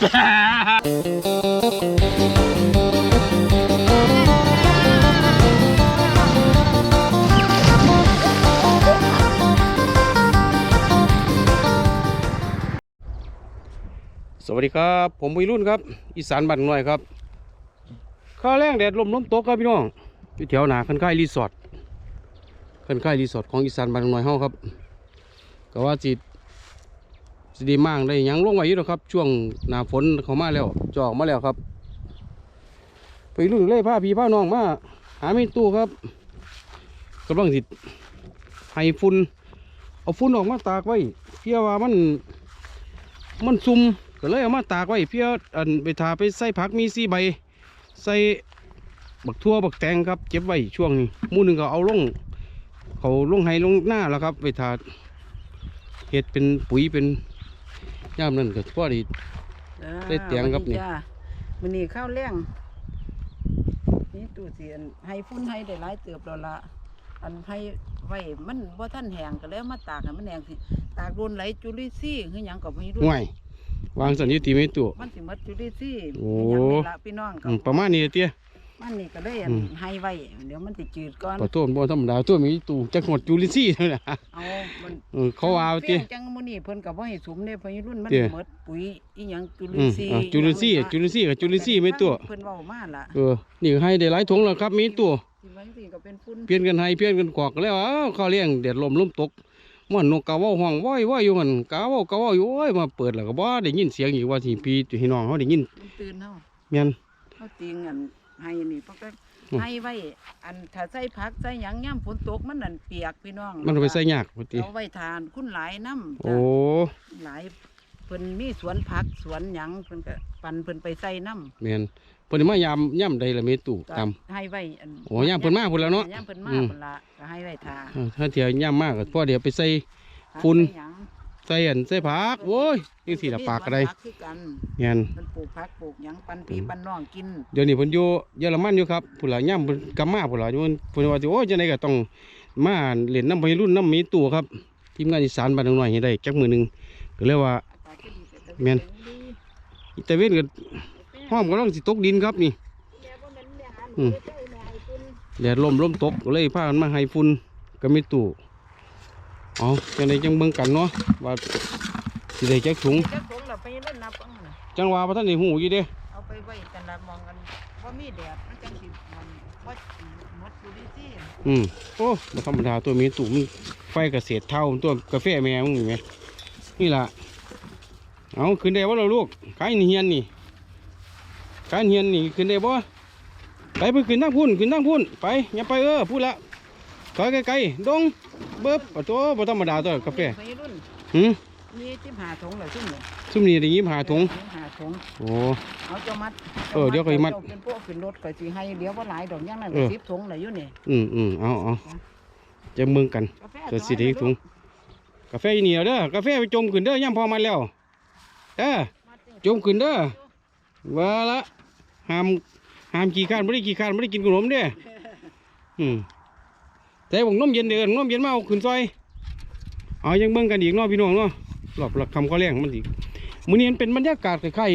สวัสดีครับ ผมวัยรุ่นครับ อีสานบ้านน้อยครับ ข้าแรงแดดลมลมตกครับพี่น้องอยู่แถวหนาคันค่ายรีสอร์ทคันค่ายรีสอร์ทของอีสานบ้านน้อยเฮาครับก็ว่าจิ สิดีมากได้ยังลงไว้อยู่หรอกครับ ช่วงหน้าฝนเขามาแล้วจออกมาแล้วครับ ไปรุ่นเล่ผ้าพี่ผ้าน้องมาหาไม่ตู้ครับกำลังสิให้ฝุ่นเอาฝุ่นออกมาตากไว้เพื่อว่ามันมันซุ่มก็เลยเอามาตากไว้เพื่ออันไปทาไปใส่ผักมีสีใบ ใส่บักทั่วบักแตงครับเก็บไว้ช่วงนี้มู่หนึ่งก็เอาลงเขาลงไห้ลงหน้าแล้วครับ ไปทาเห็ดเป็นปุ๋ยเป็น ย่ามนั่นก็พอดี ได้เตียงครับนี่ จ้ามันนี่ข้าวแรงนี่ตู้เสียนให้ฟุ้นให้ได้หลายเติบแล้วละอันให้ไว้มันว่าท่านแห้งก็แล้วมาตากให้มันแห้งสิตากโดนไหลจุลินทรีย์คือหยังกับพี่รุ่ห่วย วางสันนิติไม่ตัว มันสิหมดจุลินทรีย์โอ้ คือหยังนี่ละพี่น้องกัอืมประมาณนี้เตี้ย มันนี่ก็เลยอันอืม ให้ไว้เดี๋ยวมันสิจืดก่อนปลาต้นบ่ธรรมดาตัวมีตู่จักหมดจูลิซี่นั่นแหละเอามันเออเขาว่าเอาเฟี้เตี้ยยงจังมื้อนี้เพิ่นก็บ่ให้สุมเด้พี่รุ่นมันเตี้ย หมดปุ๋ยอีหยังจุลิอืนมทรีย์อะจูลิซี่จูลิซี่กับจูลิซี่ไม่ตัว เพิ่นเว้ามาล่ะเออ นี่ก็ให้ได้หลายถุงแล้วครับ มีตัว สิบางทีก็เป็นฝุ่นเปลี่ยนกันให้เปลี่ยนกันกอกแล้วอ้าวเขาเลี้ยงเด็ดลมลมตกมันนกกาเว่าห้องว้อยว้อยอยู่มันกาเว่ากาเว่าอยู่โอ้ยมาเปิดแล้วก็บ่ได้ยินเสียงอีกว่าที่พี่พี่น้องเขาได้ยินมันตื่นเฮาแม่นเฮาติงอัน ให้นี่เพราะก็อืมให้ไว้ อันถ้าใส่ผักใส่หยังย่ำฝนตกมันนั่นเปียกพี่น้องมันเอาไปใส่ยากพอดีเอาไว้ทานคุณหลายน้ำโอ้หลายเพิ่นมีสวนผักสวนหยังเพิ่นก็ปันเพิ่นไปใส่น้ำแม่นเพิ่นมายามย่ำใดละเมตู่ก็ตามให้ไว้อันโอ้ย่ำเพิ่นมาพุ่นแล้วเนาะย่ำเพิ่นมาอืมพุ่นละก็ให้ไว้ทาเออถ้าเที่ยวย่ำมากก็พอเดี๋ยวไปใส่ฝุ่น ใส่หยังใส่อันใส่ผักโอ้ยนี่สิละปากอะไรผัคือกันแม่นเพิ่นปลูกผักปลูกหยังปันพี่ปันน้องกินเดี๋ยวนี้เพิ่นอยู่เยอรมันอยู่ครับพุ่นละย่ำเพิ่นกลับมาพุ่นละอยู่เพิ่นว่าสิโอ้ยจังไดก็ต้องมาเล่นน้ำวัยรุ่นน้ำมีตู่ครับทีมงานอีสานบ้านหน่อยให้ได้จักมือหนึงก็เลยว่าอากาศก็ดีแต่แม่นดีแต่เว้นก็ห้อมกำลังสิตกดินครับนี่แม่บ่แม่นแม่หันอืมเด้อแม่ให้คุณแดดลมลมตกก็เลยพากันมาให้ฝุ่นก็ไม่ตู่ อ๋อจังไดจังเบิ่งกันเนาะว่าสิได้จักถุงเจ้าของเราไปเล่นนับเอาน่ะจังว่าบ่ทันได้ฮู้อยู่เด้เอาไปไว้แต่ละมองกันว่ามีแดดมันจังสิมันบ่หมดอยู่ดีสิอืมโอ้บ่ธรรมดาตัวมีตู่มันไฟเกษตรเท่าตัวกาแฟแม่มึงนี่แหมนี่ล่ะเอาขึ้นได้บ่ล่ะลูกขายนี่เฮียนนี่ขายเฮียนนี่ขึ้นได้บ่ไปไปขึ้นทางพุ่นขึ้นทางพุ่นไปอย่าไปเออพูดละถ อยไกลๆดงเบิบโอ้โตบ่ธรรมดาตัวกาแฟไปรุ่นหืมมีสิบห้าถุงเหรอซุ่มเนี่ยซุมนี้ได้ยิบหาถุงห้าถุงโอ้ เอาเจ้ามัดเออเดี๋ยวก็มัดเจ้าเป็นพวกขึ้นรถก็สิให้เดี๋ยวบ่หลายดอกอย่างนั้นเออ สิบถุงเลยอยู่นี่อืมอืมเอาเอาจะมึงกันกาแฟเกิดสิได้อีกถุงกาแฟอีเหนียวเด้อกาแฟไปจมขึ้นเด้อย่ำพอมาแล้วเด้อ จมขึ้นเด้อ ว่าละห้ามห้ามกี่ข้านไม่ได้กี่ข้านไม่ได้กินขนมเด้ออืม แต่บอกนมเย็นเดือนนมเย็นมาเอาขึ้นซอยเอายังเบิ่งกันอีกเนาะพี่น้องเนาะรอบหลักคำข้อแรงมันอีกมื้อนี้มันเป็นบรรยากาศคล้าย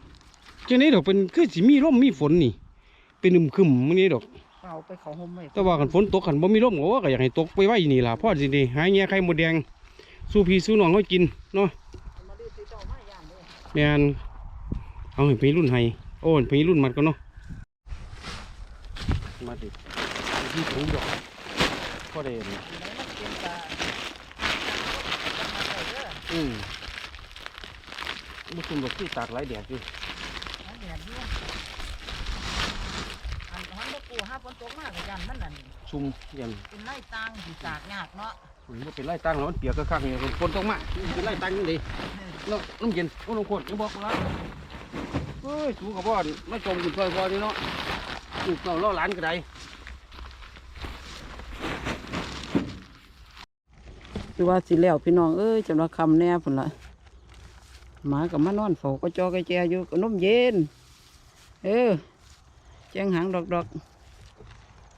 ๆจังนี้ดอกเป็นคือสิมีลมมีฝนนี่ เป็นอึมครึมมื้อนี้ดอกเอาไปเขาห่มไว้แต่ว่ากันฝนตกกันบ่มีลมโอ้ก็อยากให้ตกไปไว้นี่ล่ะพ่อสิได้หาแง่ไข่มดแดงสู้พี่สู้น้องเขากินเนาะมาดูสิเจ้ามาย่ามเลยแม่นเอาให้พี่รุ่นให้โอ้ยพี่รุ่นมัดกันเนาะมาดิที่ถุงดอก พอได้เลยไหนมันเตรียมตาอืมบุคุมดอกที่ตากหลายแดดอยู่เอาแดดอยู่อันหันบ่ปูห้าฝนตกมากกันมันนั่นซุ่มยันเป็นไร่ตางสิตากยากเนาะมันบ่เป็นไรตั้งแล้วมันเปียกก็ข้างนี่ฝนตกมามันเป็นไรตั้งยังไงเนาะน้ำเย็นโอ้ลงคนอย่าบอกละเฮ้ยสูกับพ่อไม่จมกินซอยพอนี่เนาะลูกเราเล่าหลานก็ได คือว่าสิแล้วพี่น้องเอ้ยจำละคำแน่พุ่นละหมากับมานอนเฝ้าก็จอกระแจอยู่ก็นมเย็น เออแจงหางดอกดอก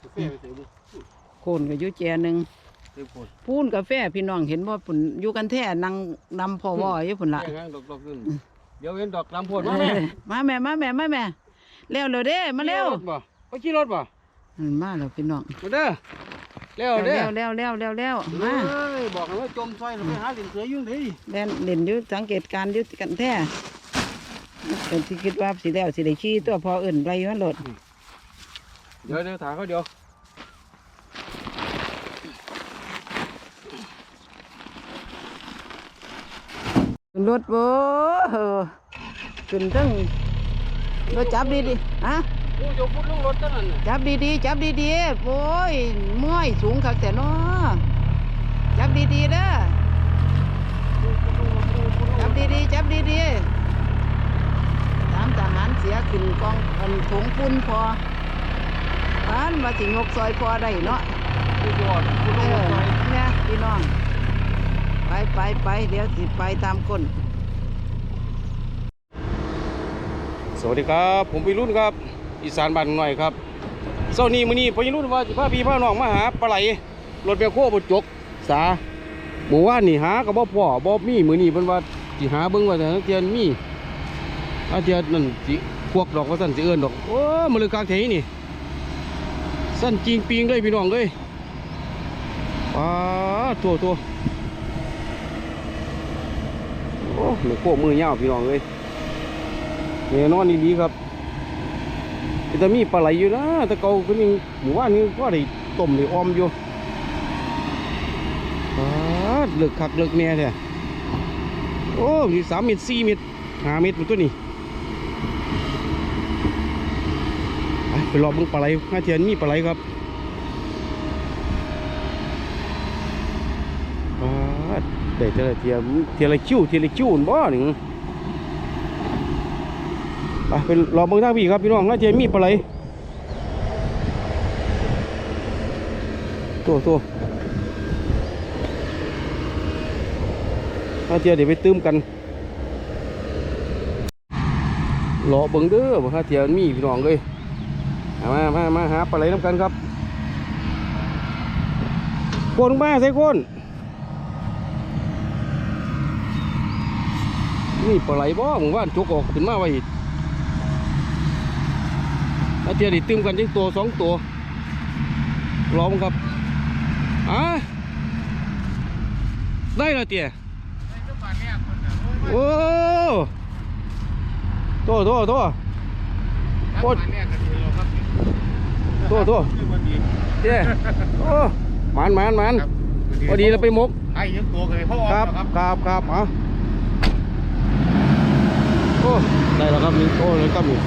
กาแฟไปเถอะบุๆโคนก็อยู่แจหนึ่งเต็มคนพูนกาแฟพี่น้องเห็นว่าพุ่นอยู่กันแท้นั่งนำพ่อว่าอยู่พุ่นละแค่งั้นดอกๆนั่นเดี๋ยวเห็นดอกลำพวนมาแม่เออมาแม่มาแม่มาแม่เร็วเร็วเด้มาเร็วขี่รถบ่ไปขี่รถบ่อื มมาแล้วพี่น้องมาเด้อเร็วเร็เด้อวเร็วเร็วเร็วเร็วเอ้มายบอกกันว่าจมซอยเราไปหาเหรียญเสือยุ่งดิเล่นเล่นอยู่สังเกตการณ์อยู่กันแท้เป็นที่คิดว่าสิแล้วสิได้ขี้ตัวพออื่นไปมันโหลดเดี๋ยวเดี๋ยวถามเขาเดี๋ยวขึ้นรถโว้เออขึ้นทั้งรถจับดีดีๆฮะ กูจะพูดเรื่องรถตั้งนั้นน่ะจับดีๆ จับดีๆ โอ้ยเมื่อยสูงคักแต่น้อจับดีๆเด้อจับดีๆ จับดีๆตามทหารเสียขึ้นกองอันถุงปุ่นพออันมาสิงกซอยพอได้เนาะกูจะบอกกูเอต้องอรถซอยเนี่ยพี่น้อง ไปไปไปเดี๋ยวสิไปตามคน สวัสดีครับ ผมพี่รุ่นครับ อีสานบ้านหน่อยครับเช้านี้มื้อนี้พี่รุ่นว่าสิพาพี่พาน้องมาหาปลาไหลรถแบคโคบ่จกสาหมู่ว่านี่หาก็บ่พอบ่มีมื้อนี้เพิ่นว่าสิหาเบิ่งว่าแต่เทียนมีอาเทียนนั่นสิพวกดอกว่าซั่นสิเอิ้นดอกโอ้มันเลยกลางเทนี่สั้นจริงปิงเลยพี่น้องเอ้ยป้าตัวตัวโอ้แม่โคมือยาวพี่น้องเอ้ยเนี่ยนอนดีๆครับ แต่มีปลาไหลอยู่นะแต่เกาก็นี่หมู่บ้านนี้ก็ได้ต้มได้ออมอยู่ปาดเลือกคักเลือกแน่แท้โอ้มีสามเม็ดสี่เม็ดห้าเม็ดมันตัวนี้ไปรอบิ่งปลาไหลห้าเทียนมีปลาไหลครับปาดได้เท่าไรเทียมเทียละคิ้วเทียละคิ้วบ่หนึ่ง ไปเป็นรอเบิ่งทางพี่ครับพี่น้องน่าจะมีปลาไหลตัวตัวน่าจะเดี๋ยวไปตื้มกันรอเบิ่งเด้อบ่ฮาเทียนมีพี่น้องเลยมามามาหาปลาไหลน้ำกันครับโคนมาใส่โคนนี่ปลาไหลบ่หมู่บ้านจกออกขึ้นมาไว้ เทียดิตึมกันที่ตัวสองตัวรอมครับอะได้แล้วเตี้ยโอ้โตโตโตโคตรโตโตเตี้ยโอ้หมันหมันหมันพอดีเราไปมกไอ้ยังตัวกันเลยพ่อครับครับครับเอาโอ้ได้แล้วครับนี่โอ้เลยครับนี่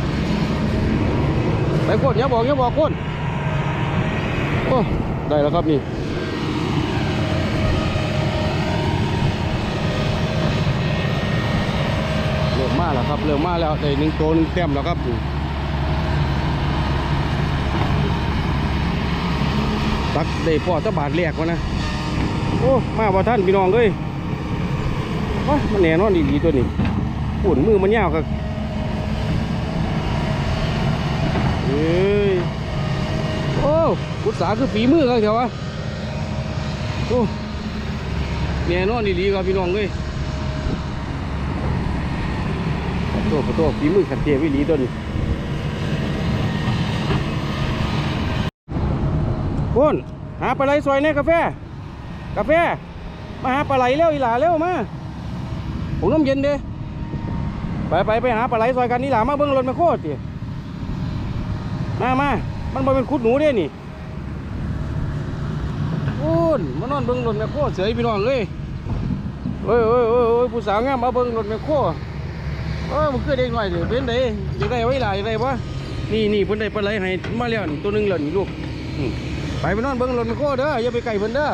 ไปโคนอย่าบอกอย่าบอกโคนโอ้ได้แล้วครับนี่เริ่มมาแล้วครับเริ่มมาแล้วได้หนึ่งตัวหนึ่งเต็มแล้วครับตักได้พอตะบาทแรกวะนะโอ้มาบ่ท่านพี่น้องเอ้ยว้ามันแน่นอนดีๆตัวนี้ปุ่นมือมันยาวครับ เฮ้ยโอ้พุทธาคือฝีมือครับเถอะวะโอ้แน่นอนดีๆครับพี่น้องเลยโตขอโตฝีมือขัดเทียมวิลีตัวนี้คุณหาปลาไหลซอยในกาแฟ กาแฟ มาหาปลาไหลเร็วอีหลาเร็วมาผมน้ำเย็นเด้ไปไปไปหาปลาไหลซอยกันนี่หลามาเบิ้งรถมาโคตรดิ มามามันบ่เป็นคุดหนูเด้นี่โอ้นมานอนเบิ่งรถแมคโครเสยพี่น้องเอ้ยเอ้ยเอ้ยเอ้ยเอ้ยผู้สาวงามมาเบิ่งรถแมคโครเอ้ยมันคือเด็กหน่อยเด้เป็นไดอยากได้ไว้หลายได้บ่นี่นี่เพิ่นได้ปลาไหลให้มาแล้วนี่ตัวหนึงแล้วนี่ลูกไปไปนอนเบิ่งรถแมคโครเด้ออย่าไปไกลเพิ่นเด้อ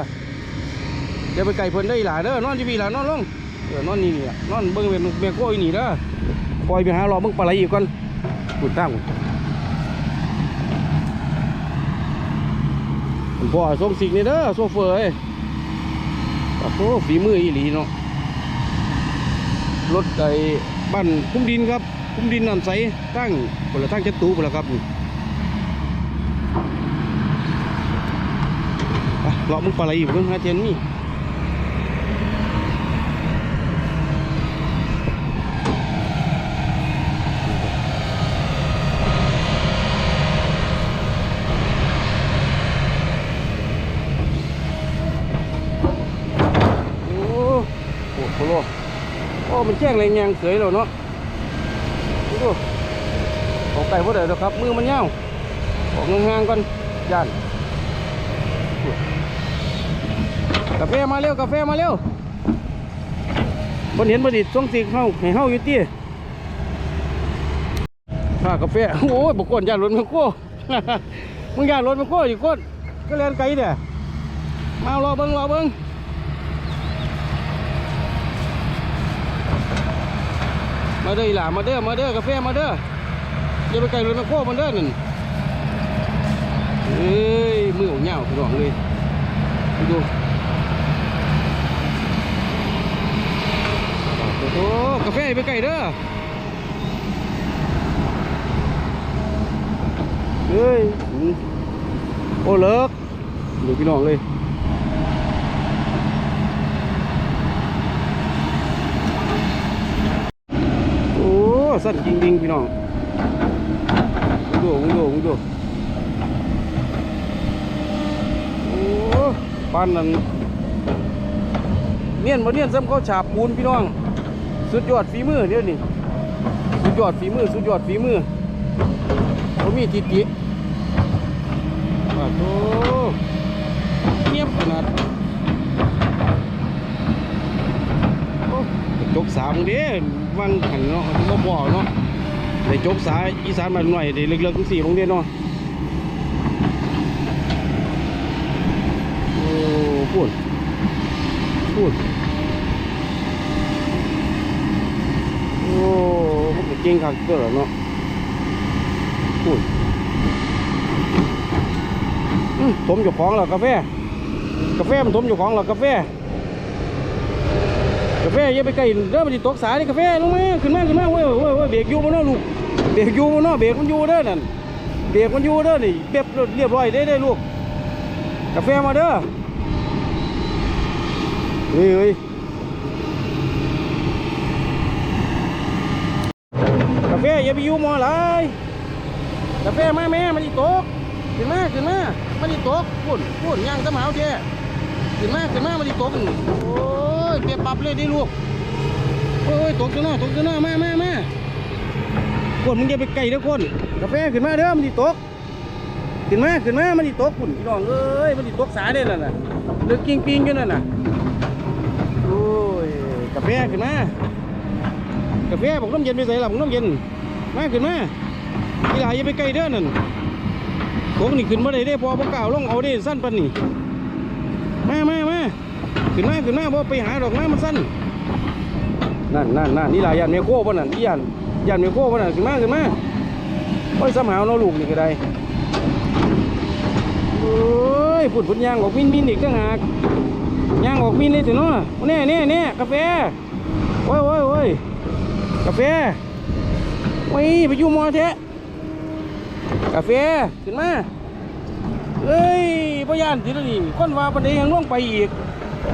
อย่าไปไกลเพิ่นได้หล่ะเด้อนอนอยู่พี่หล่ะนอนลงเออนอนนี่นี่ล่ะนอนเบิ่งแมคโครอยู่นี่เด้อปล่อยไปหารอเบิ่งปลาไหลอีกก่อนพูดตั้ง ผมพ่อส่งสิ่งนี่เด้อโซเฟอร์เอ้ยโอ้โหฝีมืออีหลีเนาะรถไอ้บ้านคุ้มดินครับ คุ้มดินน้ำใสตั้งคนละทั้งจัตุบนละครับเลาะมึงปลาไหลอีกเพิ่งหาเจนนี่ โหโอ้มัน แจ้งอะไรแยงเสยแล้วเนาะดูดูออกไก่พอดีแล้วครับ มือมันยาวออกห่างๆก่อนย่านกาแฟมาเร็วกาแฟมาเร็วคนเห็นบดิตส่งสิเข้าให้เข้าอยู่ตี้ข้ากาแฟโอ้ยบุกคนย่านรถมันโก้มึงย่านรถมันโก้อยู่ก้นก็เล่นไกลเด้อมารอเบิ้งรอเบิ้ง มาเด้ออีหล่ามาเด้อมาเด้อกาแฟมาเด้ออย่าไปไกลรถมาโค้มันเด้อนั่นเอ้ยมือของเหงาพี่น้องเลยไปดูโอ้โหกาแฟไปไกลเด้อเฮ้ยโอ้เลิกดูพี่น้องเลย โอ้ สั้นจริงๆพี่น้องมึงดูดูดูโอ้ปานนั้นเนียนมาเนียนซ้ำเขาฉาบปูนพี่น้อง สุดยอดฝีมือเดี๋ยวนี้สุดยอดฝีมือ สุดยอดฝีมือเขามีทิติอ่าโตเงียบขนาดโอ้จ กสามเด้วังขันเนาะบ่บ่เนาะได้จกสายอีสานมาหน่อยได้เล็กๆทั้งสี่โรงเรียนเนาะโอ้พูดพูดโอ้มันก็เก่งคักเกินเนาะพูดอื้อถมอยู่ของเหรอกาแฟกาแฟมันถมอยู่ของเหรอกาแฟ กาแฟอย่าไปใกล้เด้อมันสิตกสายนี่กาแฟลงมาขึ้นมาขึ้นมาเว้ยเว้ยเว้ยเบรกอยู่บ่เนาะลูกเบรกอยู่บ่เนาะเบรกมันอยู่เด้อนั่นเบรกมันอยู่เด้อนี่เรียบเรียบร้อยได้ได้ลูกกาแฟมาเด้อเฮ้ยเฮ้ยกาแฟอย่าไปอยู่มอหลายกาแฟมาแม่มันอีตกขึ้นมาขึ้นมามันอีตกปุ่นปุ่นย่างสมาวเจ้ขึ้นมาขึ้นมามันอีตกโอ้ ยเปียปรับเลยดิลูกโอ้ยตกจังเนาตกจังเนาะมามามาคนมึงอย่าไปไกลเด้อคนกาแฟขึ้นมาเด้อมันอีตกขึ้นมาขึ้นมามันอีตกปุ่นพี่น้องเอ้ยมันอีตกสายเด้อนั่นน่ะเลือกกิ้งปิงอยู่นั่นน่ะโอ้ยกาแฟขึ้นมากาแฟบอกน้ำเย็นไปใส่หลับน้ำเย็นมาขึ้นมาอีหลายอย่าไปใกล้เด้อนั่นผมนี่ขึ้นมาได้ได้พอพวกกล่าวลงเอาได้สั้นปันนี่มามามา ขึ้นมาขึ้นมาพอไปหาดอกไม้มันสั้นนั่นนั่นนั่นนี่หลายยันเมโก้ป่ะนั่นนี่ยันยันเมโก้ป่ะนั่นขึ้นมาขึ้นมาโอ้ยสำหาวเนาะลูกนี่ก็ได้โอ้ยพุ่นพุ่นยางออกมินมินอีกต่างหากยางออกมินเลยสิเนาะแน่แน่แน่กาแฟโอ้ยโอ้ยโอ้ยกาแฟไว้ไปอยู่มอแท้กาแฟขึ้นมาเอ้ยพยานสิล้วนี่คนว่าปันไดยังล่วงไปอีก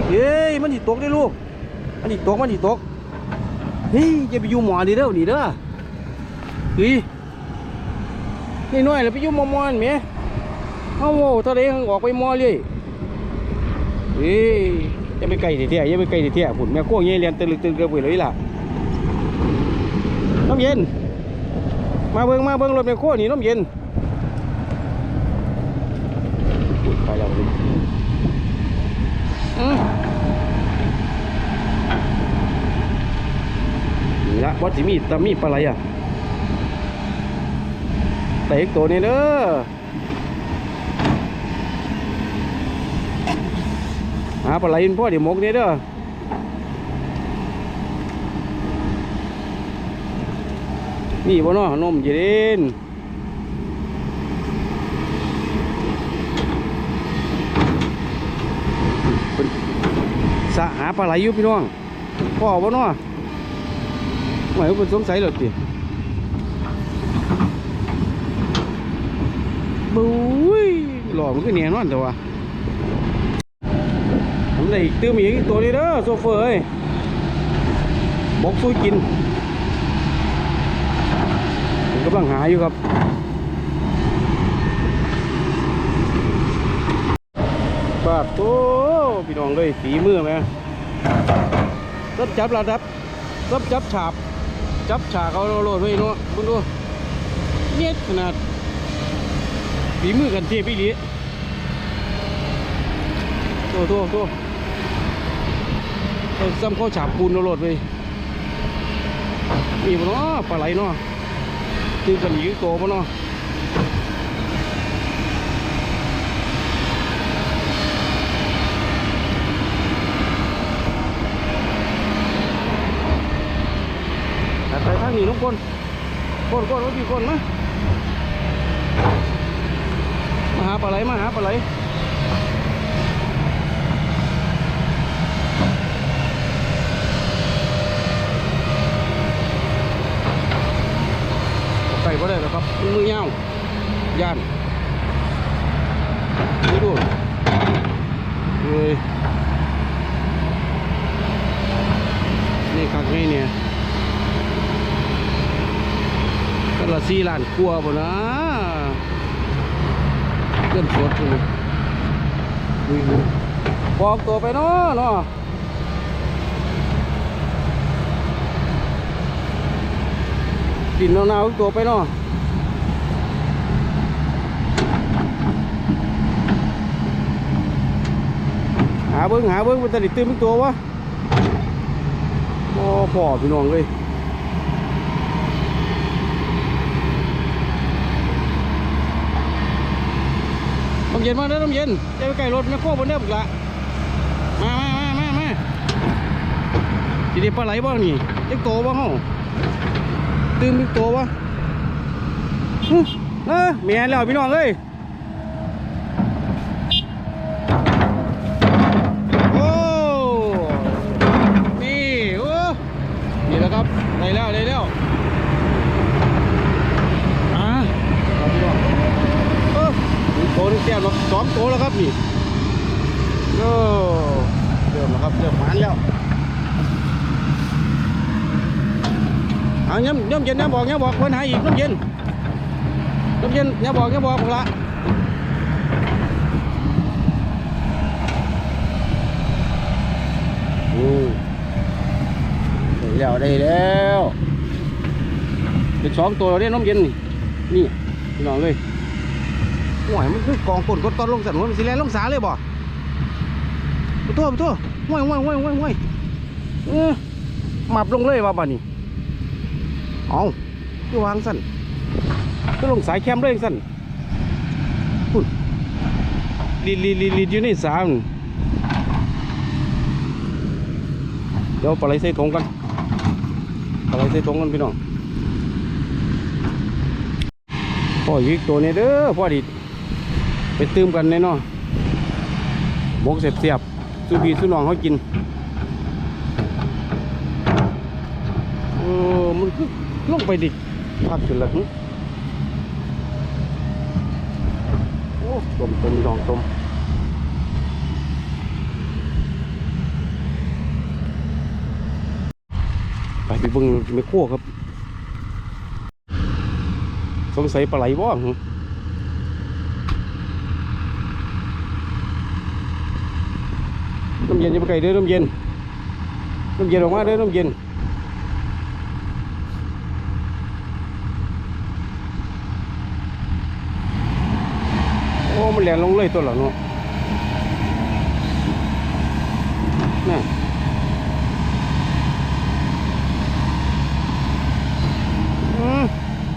เฮ้ยมันสิตกได้ลูก มันสิตก มันสิตก เฮ้ยจะไปอยู่หมอดีเด้อนี่เด้อเฮ้ยนี่น้อยแล้วไปอยู่หมอหมอนแหมเฮาโว้ทะเลหังออกไปหมอเลยเฮ้ยอย่าไปไกลเถี่ยย่าไปไกลเถี่ยพุ่นแม่โค้งเงี้ยเรียนตึกตึกเกือบไปเลยล่ะน้ำเย็น มาเบิ้งมาเบิ้งรถไมโครนี่น้ำเย็นอุ๊ยไปแล้วเลยอืม นี่ละมีตามีปลาไหลอะแต่อีกตัวนี้เด้อหาปลาไหลเป็นพ่อเดี๋ยวมกนี่เด้อนี่บ่เนาะนมเย็นเป็นสะหาปลาไหลอยู่พี่น้องพ่อบ่เนาะ หมายว่าเป็นสงสัยเหรอติบุ้ยหล่อมันก็เนียนอนแต่ว่าทำได้อีกตื้มอีกตัวนี้เด้อโซเฟอร์เอ้ยบอกสู้กินผมกำลังหาอยู่ครับปาดโตพี่น้องเลยฝีมือไหมรถจับระดับรถจับฉาบ จับฉากเอาโลดไว้เนาะคุณดูเนี่ยขนาดฝีมือกันเทียบอีหลีโตโตโตเอาซ้ำเข้าฉาบปูนโลดไปมีบ่เนาะปลาไหลเนาะตื่นกันอีกโตบ่เนาะแต่ไปทาง นี้น้องคนคนคนว่าพี่คนมามาหาปลาไหลมาหาปลาไหลใส่ก็ได้แล้วครับมือยาย่านนี่ดูเฮ้ยนี่คักนี่เนี่ย กละสี่ล้านกลัวาบ่นะเกินสดเลยอุ้ยบอกตัวไปเนาะเนาะดินหนาวๆตัวไปเนาะหาเบิ้งหาเบิ้งมันจะได้ตื่นเป็นตัววะโอ้พ่อพี่น้องเลย น้ำเย็นมาเด้อน้ำเย็นจะไปไก่รถไม่โค้บนเด้อบุกละมามามามามาสิเดีปลาไหลบ้างนี่เล็กโตบ้างห้องตื่มเล็กโตบ้างเออเมียแล้วพี่น้องเอ้ยโอ้นี่โอ้นี่แหล้วครับได้แล้วได้แล้วอ่าครับพี่น้อง เออ มีโตนี่แก้มแล้วสองโตแล้วครับนี่โอ้เริ่มแล้วครับเริ่มหานแล้วเอาย้ำย้ำเย็นย้ำบอกย้ำบอกเพิ่นหายอีกน้ำเย็นน้ำเย็นย้ำบอกย้ำบอกละอืมได้แล้วได้แล้วเป็นสองตัวแล้วเนี่น้ำเย็นนี่นี่พี่น้องเลย ห่วยมันคือกองฝนกดตอนลงสันหัวมันสิแลนลงสาเลยบ่ไปทั่วไปทั่วห่วยห่วยห่วยห่วยห่วยเออหมับลงเลยว่าบ่นี่เอาคือวางสั่นก็ลงสายแคมเลยสันพุ่นลีดลีดลีดลีอยู่ในสามเดี๋ยวปลาไหลใส่ถุงกันปลาไหลใส่ถุงกันพี่น้องพ่อยิกตัวนี้เด้อพ่อดิ ไปตื้มกันแน่นอนหมกเสียบเสียบสุพีสุน้องเขากินเออมันคือลงไปดิพักจนละโอ้ต้มต้มน้องต้มไปไปเบิ่งไม่โค้ครับ สงสัยปลาไหลบ่หึ น้ำเย็นจะไปไก่เด้อน้ำเย็นน้ำเย็นออกมาเด้อน้ำเย็นโอ้มันแหลนลงเลยตัวหลังเนาะน่ะ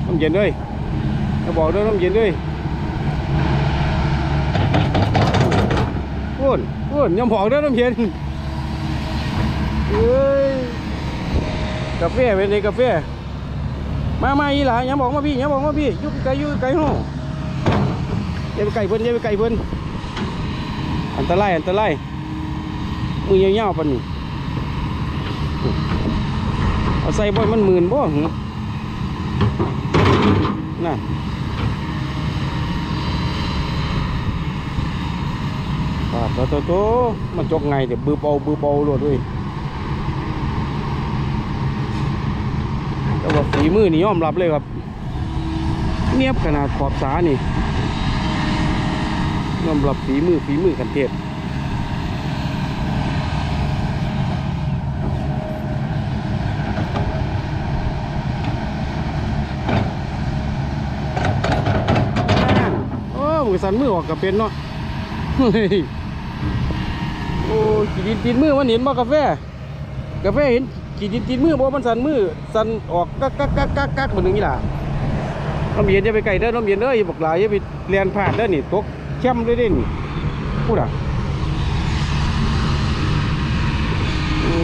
น้ำเย็นเลยจะบอกเด้อน้ำเย็นเลย พูนพูนยำผองเด้อน้ำเย็นเอ้ยกาแฟเป็นไงกาแฟมามาอีหล่ะยำบอกมาพี่ยำบอกมาพี่ยุกไกลอยุกไกลห้องย่าไปไกลเพิ่นย่าไปไกลเพิ่นอันตรายอันตรายมือยาวๆปานนี้เอาใส่บ่อยมันหมื่นบ่หึน่ะ ตัวตัตมันจกไงเดี๋ยวบือบเอาบือบเอาลดด้วยแต่ว่าฝีมือนี่ยอมรับเลยครับ เนียบขนาดขอบสานี่ยอมรับฝีมือฝีมือกันเทพโอ้มือสันมือออกกับเป็นเนาะเฮ้ย อ้ขีดดินตีนมือมันเห็นบ่กาแฟ กาแฟเห็นขีดดินตีนมือบ่มันสันมือสันออกกักกักกักกักกักเหมือนนี้ล่ะน้ำเย็นจะไปไกลเด้อน้ำเย็นเด้ออย่าบอกหลายอย่าไปเรียนพลาดเด้อนี่ตกแช่มด้วยเด้นี่พูดอะโอ้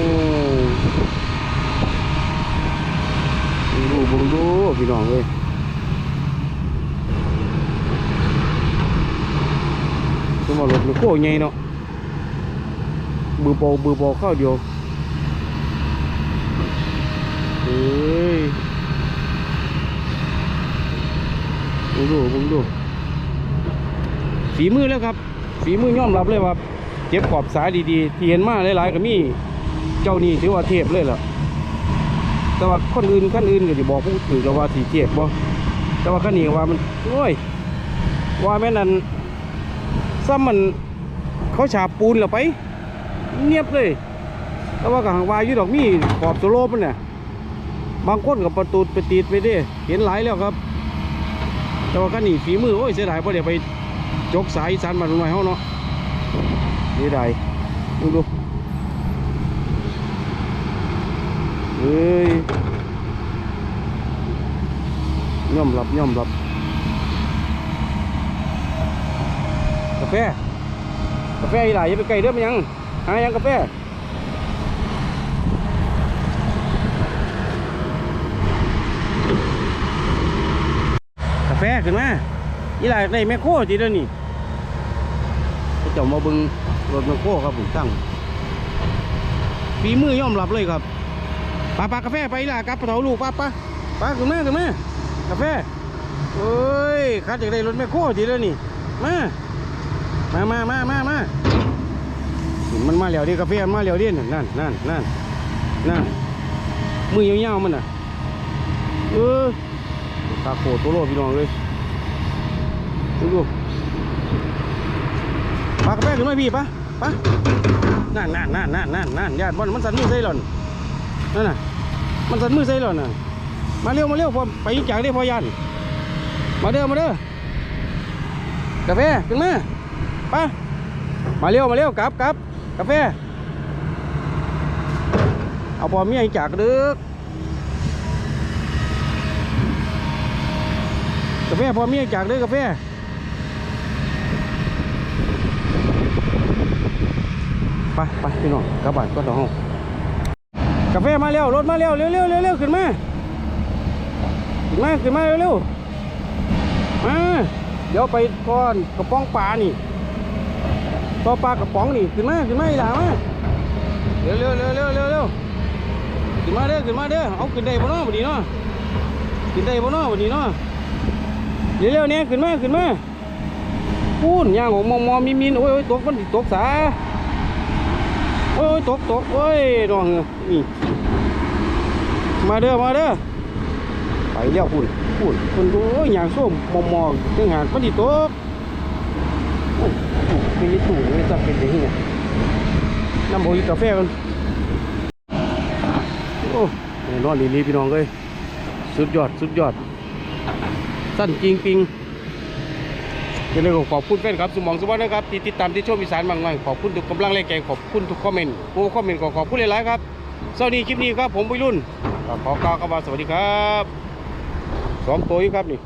ดูบุงดูพี่น้องเลยสมมติรถมันโค้งใหญ่เนาะ บือโบบือโบเข้าเดียวเฮ้ยบุงดูบุงดูฝีมือแล้วครับ ฝีมือยอมรับเลยว่าเจ็บขอบสายดีๆ ที่เห็นมาหลายๆก็มี เจ้านี่ถือว่าเทพเลยล่ะแต่ว่าคนอื่นคนอื่นก็จะบอกผู้ถือแล้วว่าสีเจ็บบ่แต่ว่าขันนี้ว่ามันโอ้ยว่าแม่นั่นซ้ำมันเขาฉาบปูนแล้วไป เงียบเลยแต่ว่ากับหางวาอยู่ดอกมีขอบโซโลมันเนี่ยบางคนกับประตูไปตีดไปด้เห็นหลายแล้วครับ แต่ว่าขันนี้ฝีมือโอ้ยเสียดายเพราะเดี๋ยวไปจกสายสานมาหน่อยเฮาเนาะเสียดายดูดูเฮ้ยย่อมรับย่อมรับกาแฟกาแฟอีหลายย่าไปไกลเด้อมันยัง หายังกาแฟกาแฟขึ้นมาอีหลายได้แมคโครจีเด้อนี่เขาเจ้ามาบิ่งรถแมคโครครับผมตั้งฝีมือย่อมรับเลยครับปาปากาแฟไปล่ะกับปะเถาลูกป้าป้าป้าขึ้นมาขึ้นมากาแฟเอ้ยคัดจากได้รถแม่โคทีแล้วนี่มามามามามามา มันมาแล้วดิกาแฟมาแล้วดินั่นนั่นนั่นนั่นนั่นมือยาวๆมันน่ะเออตาโคตรโตโลพี่น้องเลยดูดูปากาแฟขึ้นมาพี่ป้าป้านั่นนั่นนั่นนั่นนั่นนั่นญาติบอลมันสั่นมือใส่หล่อนนั่นน่ะมันสั่นมือใส่แล้วน่ะมาเร็วมาเร็วพอไปอีกจากได้พอยันมาเด้อมาเด้อกาแฟขึ้นมาไปมาเร็วมาเร็วกลับกลับ กาแฟ เอาพอเมียอีกจากด้อกาแฟพอเมียอีกจากด้อกาแฟไปไปพี่น้องกลับบ้านก็ต้องกาแฟมาเร็วรถมาเร็วเร็วเร็วเร็วเร็วขึ้นมาขึ้นมาขึ้นมาเร็วเร็วมาเดี๋ยวไปก่อนกระป๋องปลานี่ ต่อปลากระป๋องนี่ขึ้นมาขึ้นมาอีหลามาเร็วเร็วเร็วเร็วเร็วเร็วขึ้นมาเด้อขึ้นมาเด้อเอาขึ้นได้บ่เนาะวันนี้เนาะขึ้นได้บ่เนาะวันนี้เนาะเร็วเร็วเนี่ยขึ้นมาขึ้นมาพูนย่างของมอมอมีมินโอ้ยโอ้ยตกมันตกสาโอ้ยตกตกโอ้ยน้องนี่มาเด้อมาเด้อไปเลี้ยวพุ่นพุ่นพุ่นโอ้ยอย่างส้มมอมองจังหานมันดิตก เป็นยี่ตู่นี่จะเป็นยังไงน้ำโอยกาแฟกันโอ้แน่นอนลีลีพี่น้องเลยสุดยอดสุดยอด สั้นจริงปิงยังไงก็ขอบคุณแฟนครับสมองสวัสดิ์นะครับที่ติดตามที่ชมอีสานบางวันขอบคุณทุกกำลังแรงใจขอบคุณทุกคอมเมนต์ผู้คอมเมนต์ก็ขอบคุณหลายๆครับสวัสดีคลิปนี้ครับผมวัยรุ่นขอกล่าวคำว่าสวัสดีครับสองตัวอยู่ครับนี่